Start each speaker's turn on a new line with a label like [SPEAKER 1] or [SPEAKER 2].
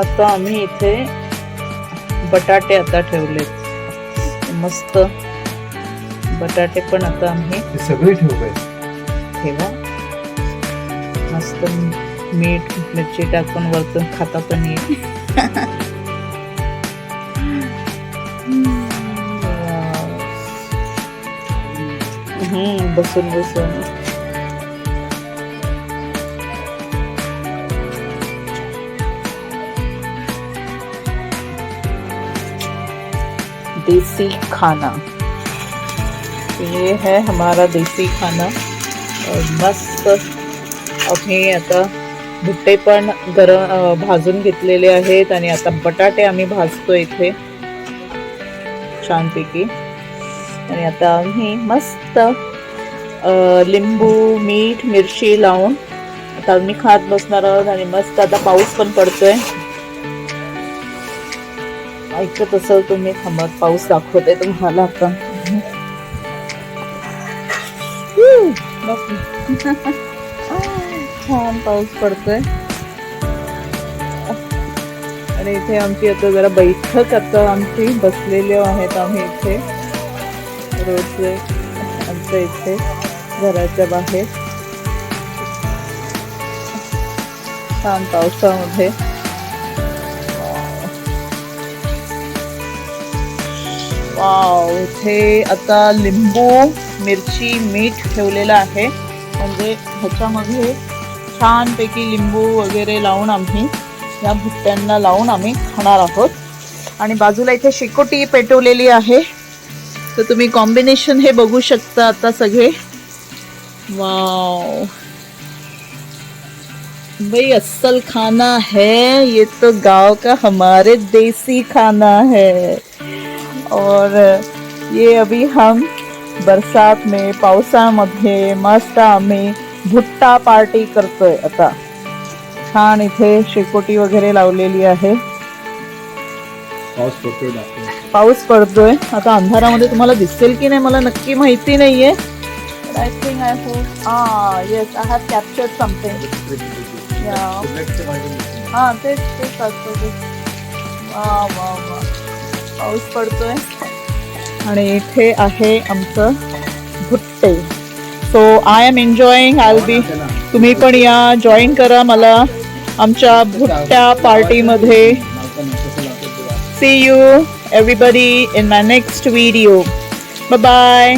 [SPEAKER 1] मस्त आम्ही इथे बटाटे आता ठेवलेत. मस्त बटाटे पण आता आम्ही
[SPEAKER 2] सगळे ठेवू
[SPEAKER 1] ठेवा. मस्त मीठ मिरची टाकून वरतून खाता पण येईल. हम्म बसून बसून. देसी खाना। ये है हमारा देसी खाना। और मस्त आम्ही आता भुट्टे पण गरम भाजून घेतलेले आहेत आणि आता बटाटे आम्ही भाजतो इथे. छानपैकी. आणि आता आम्ही मस्त लिंबू मीठ मिरची लावून आता आम्ही खात बसणार आहोत आणि मस्त आता पाऊस पण पडतोय. ऐकत असाल तुम्ही थांबत पाऊस दाखवते तुम्हाला आता. छान पाऊस पडतोय. आणि इथे आमची आता जरा बैठक आता आमची बसलेली आहेत आम्ही इथे. रोज आमच्या इथे घराच्या बाहेर. छान पावसामध्ये. वाव इथे आता लिंबू मिरची मीठ ठेवलेलं आहे. म्हणजे ह्याच्यामध्ये छानपैकी लिंबू वगैरे लावून आम्ही या भुट्ट्यांना लावून आम्ही खाणार आहोत. आणि बाजूला इथे शेकोटी पेटवलेली आहे. तर तुम्ही कॉम्बिनेशन हे बघू शकता आता सगळे. वाव. भाई अस्सल खाना है ये तो गाव का हमारे देसी खाना है. और ये अभी हम बरसात में पावसामध्ये मस्त आम्ही भुट्टा पार्टी करतोय आता. छान इथे शेकोटी वगैरे लावलेली आहे.
[SPEAKER 2] पाऊस पडतोय दाखवतो.
[SPEAKER 1] पाऊस पडतोय. आता अंधारामध्ये तुम्हाला दिसेल की नाही मला नक्की माहिती नाहीये. आय थिंक आय होप हा yes I have captured something हा तेच तेच असतो ते. वा वा वा पाऊस पडतोय. आणि इथे आहे आमचं भुट्टे. So I am enjoying I be तुम्ही पण या जॉईन करा मला आमच्या भुट्ट्या पार्टीमध्ये. See you everybody in my next video bye.